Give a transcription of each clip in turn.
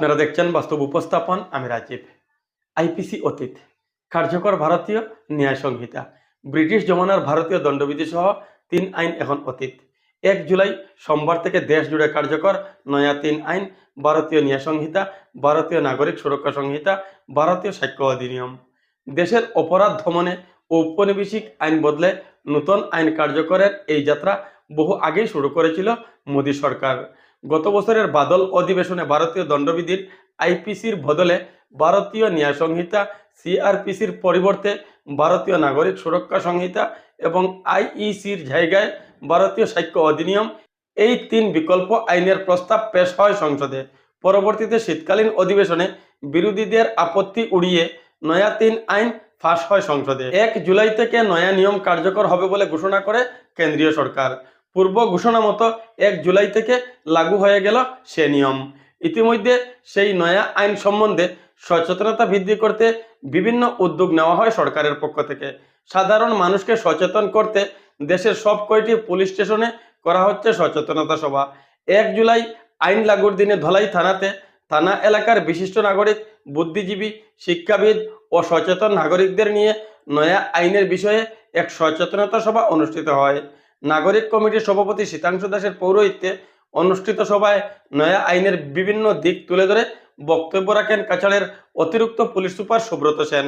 আপনারা দেখছেন বাস্তব উপস্থাপন, আমি রাজীব। আইপিসি অতীত, কার্যকর ভারতীয় ন্যায় সংহিতা। ব্রিটিশ জমানার ভারতীয় দণ্ডবিধি সহ তিন আইন এখন অতীত। এক জুলাই সোমবার থেকে দেশ জুড়ে কার্যকর নয়া তিন আইন, ভারতীয় ন্যায় সংহিতা, ভারতীয় নাগরিক সুরক্ষা সংহিতা, ভারতীয় সাক্ষ্য অধিনিয়ম। দেশের অপরাধ দমনে ঔপনিবেশিক আইন বদলে নতুন আইন কার্যকরের এই যাত্রা বহু আগেই শুরু করেছিল মোদী সরকার। গত বছরের বাদল অধিবেশনে ভারতীয় দণ্ডবিধির আইপিসির বদলে ভারতীয় ন্যায় সংহিতা, সিআরপিসির পরিবর্তে ভারতীয় নাগরিক সুরক্ষা সংহিতা এবং আইইসির জায়গায় ভারতীয় সাক্ষ্য অধিনিয়ম, এই তিন বিকল্প আইনের প্রস্তাব পেশ হয় সংসদে। পরবর্তীতে শীতকালীন অধিবেশনে বিরোধীদের আপত্তি উড়িয়ে নয়া তিন আইন ফাঁস হয় সংসদে। এক জুলাই থেকে নয়া নিয়ম কার্যকর হবে বলে ঘোষণা করে কেন্দ্রীয় সরকার। পূর্ব ঘোষণা মতো এক জুলাই থেকে লাগু হয়ে গেল সে নিয়ম। ইতিমধ্যে সেই নয়া আইন সম্বন্ধে সচেতনতা বৃদ্ধি করতে বিভিন্ন উদ্যোগ নেওয়া হয় সরকারের পক্ষ থেকে। সাধারণ মানুষকে সচেতন করতে দেশের সব কয়টি পুলিশ স্টেশনে করা হচ্ছে সচেতনতা সভা। এক জুলাই আইন লাগুর দিনে ধলাই থানাতে থানা এলাকার বিশিষ্ট নাগরিক, বুদ্ধিজীবী, শিক্ষাবিদ ও সচেতন নাগরিকদের নিয়ে নয়া আইনের বিষয়ে এক সচেতনতা সভা অনুষ্ঠিত হয়। নাগরিক কমিটির সভাপতি শীতাংশু দাসের পৌরোহিত্যে অনুষ্ঠিত সভায় নয়া আইনের বিভিন্ন দিক তুলে ধরে বক্তব্য রাখেন কাছাড়ের অতিরিক্ত পুলিশ সুপার সুব্রত সেন,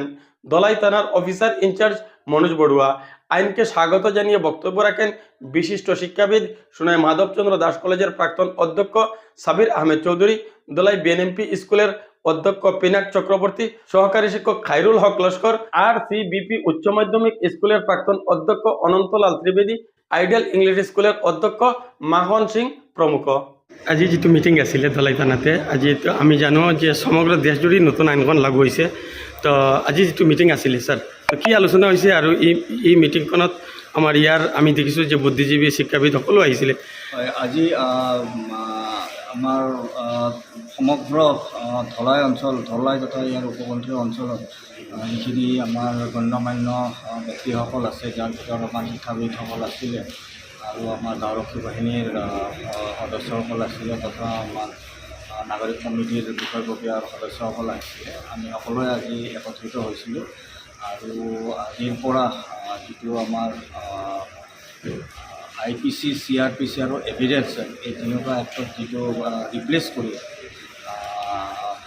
দলাই থানার অফিসার ইনচার্জ মনোজ বড়ুয়া। আইনকে স্বাগত জানিয়ে বক্তব্য রাখেন বিশিষ্ট শিক্ষাবিদ সুনাই মাধবচন্দ্র দাস কলেজের প্রাক্তন অধ্যক্ষ সাবির আহমেদ চৌধুরী, দলাই বিএনএমপি স্কুলের অধ্যক্ষ পিনাক চক্রবর্তী সহকারী শিক্ষক Khairul Haque Laskar R C B P উচ্চ মাধ্যমিক স্কুলের প্রাক্তন অধ্যক্ষ অনন্তলাল ত্রিবেদী আইডিয়াল ইংলিশ স্কুলের অধ্যক্ষ মাহন সিং প্ৰমুখ আজি যিটো মিটিং আছিলে ধলাই থানাতে আজি আমি জানো যে সমগ্ৰ দেশজুৰি নতুন আইনখন লাগু হৈছে। তো আজি যিটো মিটিং আছিলে ছাৰ কি আলোচনা হৈছে আৰু এই এই মিটিংখনত আমাৰ ইয়াৰ আমি দেখিছোঁ যে বুদ্ধিজীৱী শিক্ষাবিদ সকলো আহিছিলে। আজি আমাৰ সমগ্ৰ ধলাই অঞ্চল, ধলাই তথা ইয়াৰ উপকণ্ঠীয় অঞ্চলত যিখিনি আমাৰ গণ্যমান্য ব্যক্তিসকল আছে, যাৰ ভিতৰত আমাৰ শিক্ষাবিদসকল আছিলে, আৰু আমাৰ গাঁওৰক্ষী বাহিনীৰ সদস্যসকল আছিলে, তথা আমাৰ নাগৰিক কমিটিৰ বিষয়ববীয়াৰ সদস্যসকল আহিছিলে আমি সকলোৱে আজি একত্ৰিত হৈছিলোঁ, আৰু আজিৰ পৰা যিটো আমাৰ I P C C R P C আৰু এভিডেন্স, এই তিনিওটা এক্টত যিটো ৰিপ্লেচ কৰি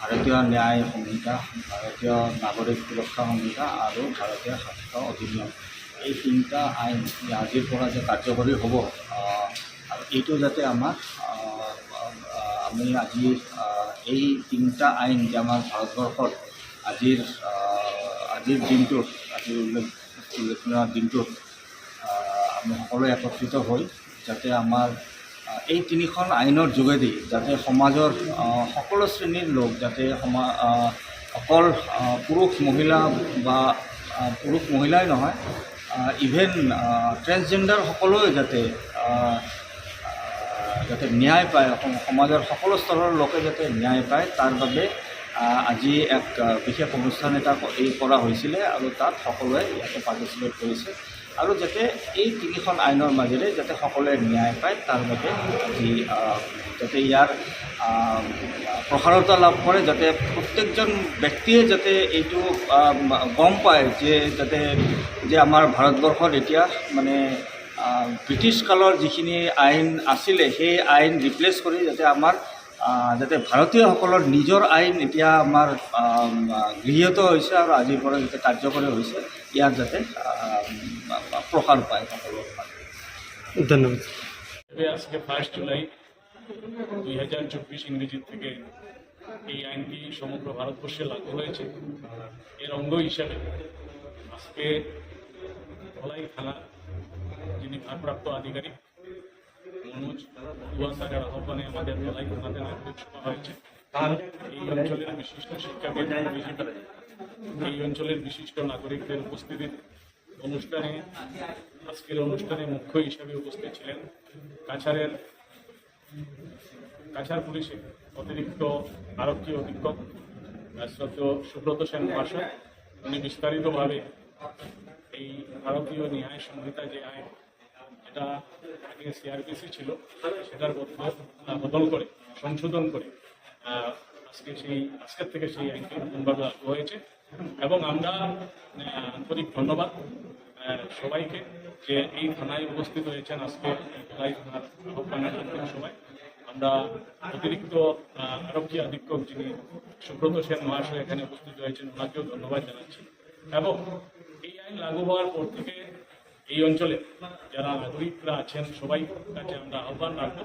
ভাৰতীয় ন্যায় সংহিতা ভাৰতীয় নাগৰিক সুৰক্ষা সংহিতা আৰু ভাৰতীয় স্বাস্থ্য অধিনিয়ম। এই তিনিটা আইন আজিৰ পৰা যে কাৰ্যকৰী হ'ব আৰু এইটো যাতে আহ, আমি আজি এই তিনিটা আইন যে আমাৰ ভাৰতবৰ্ষত আজিৰ আজিৰ দিনটোত আজিৰ উল্লেখ উল্লেখনীয় দিনটোত আমি সকলোৱে একত্ৰিত হৈ যাতে আমাৰ এই তিনিখন আইনৰ যোগেদি যাতে সমাজৰ সকলো শ্ৰেণীৰ লোক যাতে সমা অকল পুৰুষ, মহিলা বা পুৰুষ, মহিলাই নহয় ইভেন ট্ৰেন্সজেণ্ডাৰ সকলোৱে যাতে যাতে ন্যায় পায় সমাজৰ সকলো স্তৰৰ লোকে যাতে ন্যায় পায়, তাৰ বাবে আজি এক বিশেষ অনুষ্ঠান এটা এই কৰা হৈছিলে আৰু তাত সকলোৱে ইয়াতে পাৰ্টিচিপেট কৰিছে। আৰু যাতে এই তিনিখন আইনৰ মাজেৰে যাতে সকলোৱে ন্যায় পায় তাৰ বাবে আহ, যাতে ইয়াৰ প্ৰসাৰতা লাভ কৰে যাতে প্ৰত্যেকজন ব্যক্তিয়ে যাতে এইটো গম পায় যে যাতে যে আমাৰ ভাৰতবৰ্ষত এতিয়া মানে ব্ৰিটিছ কালৰ যিখিনি আইন আছিলে সেই আইন ৰিপ্লেচ কৰি যাতে আমাৰ যাতে ভাৰতীয়সকলৰ নিজৰ আইন এতিয়া আমাৰ গৃহীত হৈছে আৰু আজিৰ পৰা যাতে কাৰ্যকৰী হৈছে ইয়াত যাতে প্ৰসাৰ পায় সকলো ধন্যবাদ। আজকে ফার্স্ট জুলাই দুই হাজার চব্বিশ ইংরেজির থেকে এই আইনটি সমগ্র ভারতবর্ষে লাগু হয়েছে। এর অঙ্গ হিসাবে আজকে ধলাই থানা যিনি ভারপ্রাপ্ত আধিকারিক বড়ুয়া স্যারের আহ্বানে আমাদের নাগরিক সভা হয়েছে। এই অঞ্চলের বিশিষ্ট শিক্ষাবিদ এই অঞ্চলের বিশিষ্ট নাগরিকদের উপস্থিতিতে অনুষ্ঠানে, আজকের অনুষ্ঠানে মুখ্য হিসাবে উপস্থিত ছিলেন কাছাড়ের, কাছাড় পুলিশের অতিরিক্ত আরক্ষী অধীক্ষক সুব্রত সেন মহাশয় উনি বিস্তারিতভাবে এই ভারতীয় ন্যায় সংহিতা যে আইন আগে সিআরপিসি ছিল, সেটার বদল করে, সংশোধন করে। আজকে সেই, আজকের থেকে সেই আইনটি নতুনভাবে লাগু হয়েছে। এবং আমরা আন্তরিক ধন্যবাদ সবাইকে যে এই থানায় উপস্থিত হয়েছেন আজকে ধলাই থানার আহ্বানের সবাই আমরা অতিরিক্ত আরক্ষী অধীক্ষক যিনি সুব্রত সেন মহাশয় এখানে উপস্থিত হয়েছেন, ওনাকেও ধন্যবাদ জানাচ্ছি। এবং এই আইন লাগু হওয়ার পর থেকে এই অঞ্চলে যারা নাগরিকরা আছেন, সবাই কাছে আমরা আহ্বান রাখব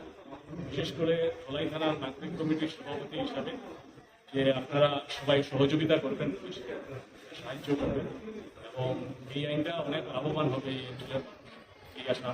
বিশেষ করে ধলাই থানার নাগরিক কমিটির সভাপতি হিসাবে যে আপনারা সবাই সহযোগিতা করবেন, সাহায্য করবেন, এবং এই আইনটা অনেক লাভবান হবে এই অঞ্চলের এই আশা।